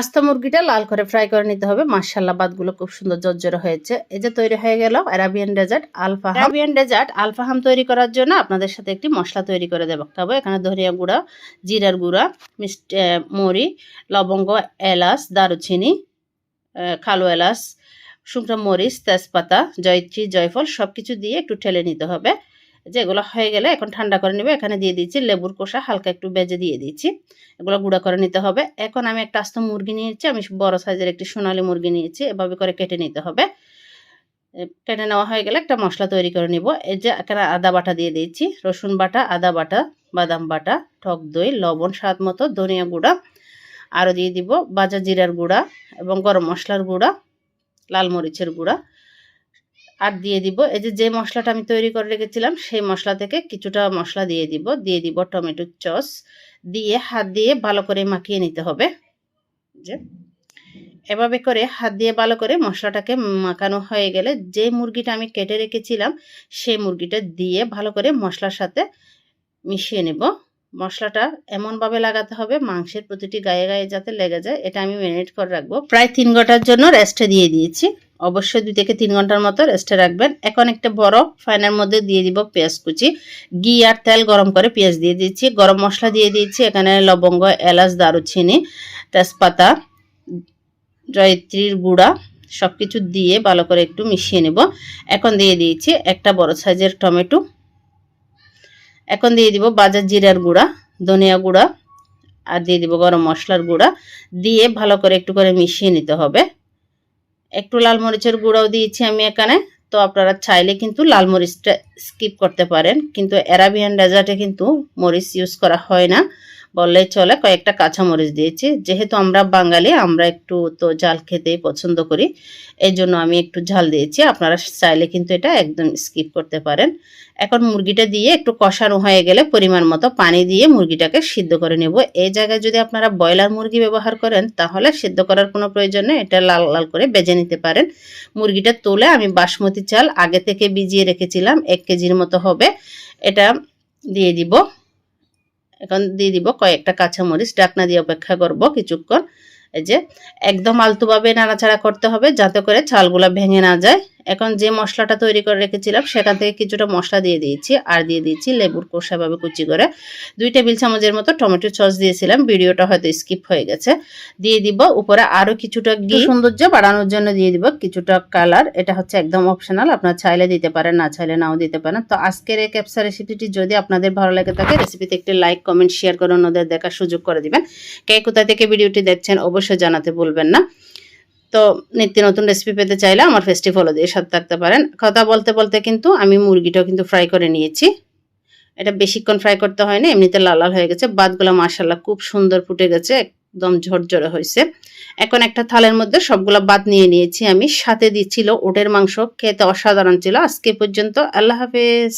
আস্তা মুরগিটা লাল করে ফ্রাই করে নিতে হবে। মার্শাল্লাহ বাদগুলো খুব সুন্দর জর্জরে হয়েছে। এই যে তৈরি হয়ে গেল Arabian desert, alpha Arabian desert আলফাহাম তৈরি করার জন্য আপনাদের সাথে একটি মশলা তৈরি করে দেবো। খাব এখানে ধনিয়া গুঁড়া, জিরার গুঁড়া, মিষ্টি মরি, লবঙ্গ, এলাচ, দারুচিনি কালো এলাচ, শুকনো মরিচ, তেজপাতা, জয়ত্রী, জয়ফল সব কিছু দিয়ে একটু ঠেলে নিতে হবে। যেগুলো হয়ে গেলে এখন ঠান্ডা করে নেবে। এখানে দিয়ে দিচ্ছি লেবুর কোষা হালকা একটু বেজে দিয়ে দিচ্ছি এগুলো গুঁড়া করে নিতে হবে। এখন আমি একটা আস্ত মুরগি নিয়েছি, আমি বড় সাইজের একটি সোনালী মুরগি নিয়েছি, এভাবে করে কেটে নিতে হবে। কেটে নেওয়া হয়ে গেলে একটা মশলা তৈরি করে নিব। এই যে এখানে আদা বাটা দিয়ে দিচ্ছি রসুন বাটা, আদা বাটা, বাদাম বাটা, টক দই, লবণ, স্বাদ মতো, ধনিয়া গুঁড়া। আরও দিয়ে দিব বাজা জিরার গুঁড়া এবং গরম মশলার গুঁড়া, লাল মরিচের গুঁড়া। আর দিয়ে দিব। এই যে যে মশলাটা আমি তৈরি করে রেখেছিলাম, সেই মশলা থেকে কিছুটা মশলা দিয়ে দিব। দিয়ে দিব টমেটো চস দিয়ে হাত দিয়ে ভালো করে মাখিয়ে নিতে হবে। যে, এভাবে করে হাত দিয়ে ভালো করে মশলাটাকে মাখানো হয়ে গেলে যে মুরগিটা আমি কেটে রেখেছিলাম, সেই মুরগিটা দিয়ে ভালো করে মশলার সাথে মিশিয়ে নেব। মশলাটা এমনভাবে লাগাতে হবে, মাংসের প্রতিটি গায়ে গায়ে যাতে লেগে যায়। এটা আমি ম্যারিনেট করে রাখব। প্রায় তিন ঘণ্টার জন্য রেস্টে দিয়ে দিয়েছি। অবশ্যই দুই থেকে তিন ঘণ্টার মতো রেস্টে রাখবেন। এখন একটা বড় ফ্যানের মধ্যে দিয়ে দিব পেঁয়াজ কুচি। ঘি আর তেল গরম করে পেঁয়াজ দিয়ে দিচ্ছি। গরম মশলা দিয়ে দিচ্ছি এখানে লবঙ্গ, এলাচ, দারুচিনি, তেজপাতা, জয়ত্রীর গুঁড়া সব কিছু দিয়ে ভালো করে একটু মিশিয়ে নেব। এখন দিয়ে দিয়েছি একটা বড় সাইজের টমেটো। এখন দিয়ে দিব বাজার জিরার গুঁড়া, ধনিয়া গুঁড়া, আর দিয়ে দিব গরম মশলার গুঁড়া। দিয়ে ভালো করে একটু করে মিশিয়ে নিতে হবে। একটু লাল মরিচের গুঁড়াও দিয়েছি আমি এখানে। তো আপনারা চাইলে কিন্তু লাল মরিচটা স্কিপ করতে পারেন। কিন্তু অ্যারাবিয়ান ডেজার্টে কিন্তু মরিচ ইউজ করা হয় না। বললেই চলে, কয়েকটা কাঁচা মরিচ দিয়েছি। যেহেতু আমরা বাঙালি, আমরা একটু তো ঝাল খেতেই পছন্দ করি, এই জন্য আমি একটু ঝাল দিয়েছি। আপনারা চাইলে কিন্তু এটা একদম স্কিপ করতে পারেন। এখন মুরগিটা দিয়ে একটু কষানো হয়ে গেলে পরিমাণ মতো পানি দিয়ে মুরগিটাকে সিদ্ধ করে নেব। এই জায়গায় যদি আপনারা ব্রয়লার মুরগি ব্যবহার করেন, তাহলে সিদ্ধ করার কোনো প্রয়োজন নেই, এটা লাল লাল করে বেজে নিতে পারেন। মুরগিটা তুলে আমি বাসমতি চাল আগে থেকে ভিজিয়ে রেখেছিলাম, এক কেজির মতো হবে। এটা দিয়ে দিব। এখন দিয়ে দিব কয়েকটা কাঁচামরিচ। ডাকনা দিয়ে অপেক্ষা করব কিছুক্ষণ। এই যে, একদম আলতুভাবে নাড়াচাড়া করতে হবে যাতে করে চালগুলা ভেঙে না যায়। এখন যে মশলাটা তৈরি করে রেখেছিলাম সেখান থেকে কিছুটা মশলা দিয়ে দিয়েছি। আর দিয়ে দিয়েছি লেবুর কোষাভাবে কুচি করে। দুই টেবিল চামচের মতো টমেটো সস দিয়েছিলাম। ভিডিওটা হয়তো স্কিপ হয়ে গেছে। দিয়ে দিব উপরে আরও কিছুটা ঘি। সৌন্দর্য বাড়ানোর জন্য দিয়ে দিব কিছুটা কালার। এটা হচ্ছে একদম অপশনাল আপনার চাইলে দিতে পারেন না চাইলে নাও দিতে পারেন। তো আজকের এই ক্যাপসা রেসিপিটি যদি আপনাদের ভালো লাগে থাকে রেসিপিতে একটি লাইক কমেন্ট শেয়ার করে অন্যদের দেখার সুযোগ করে দিবেন। কে কোথা থেকে ভিডিওটি দেখছেন অবশ্যই জানাতে ভুলবেন না। তো নিত্য নতুন রেসিপি পেতে চাইলে আমার ফেস্টি ফলো দিয়ে সাথে থাকতে পারেন। কথা বলতে বলতে কিন্তু আমি মুরগিটাও কিন্তু ফ্রাই করে নিয়েছি। এটা বেশিক্ষণ ফ্রাই করতে হয় না এমনিতে লাল লাল হয়ে গেছে। বাদগুলো মাসাল্লাহ খুব সুন্দর ফুটে গেছে, একদম ঝরঝরে হয়েছে। এখন একটা থালের মধ্যে সবগুলো বাদ নিয়ে নিয়েছি আমি। সাথে দিচ্ছিল ওটের মাংস, খেতে অসাধারণ ছিল। আজকে পর্যন্ত আল্লাহ হাফেজ।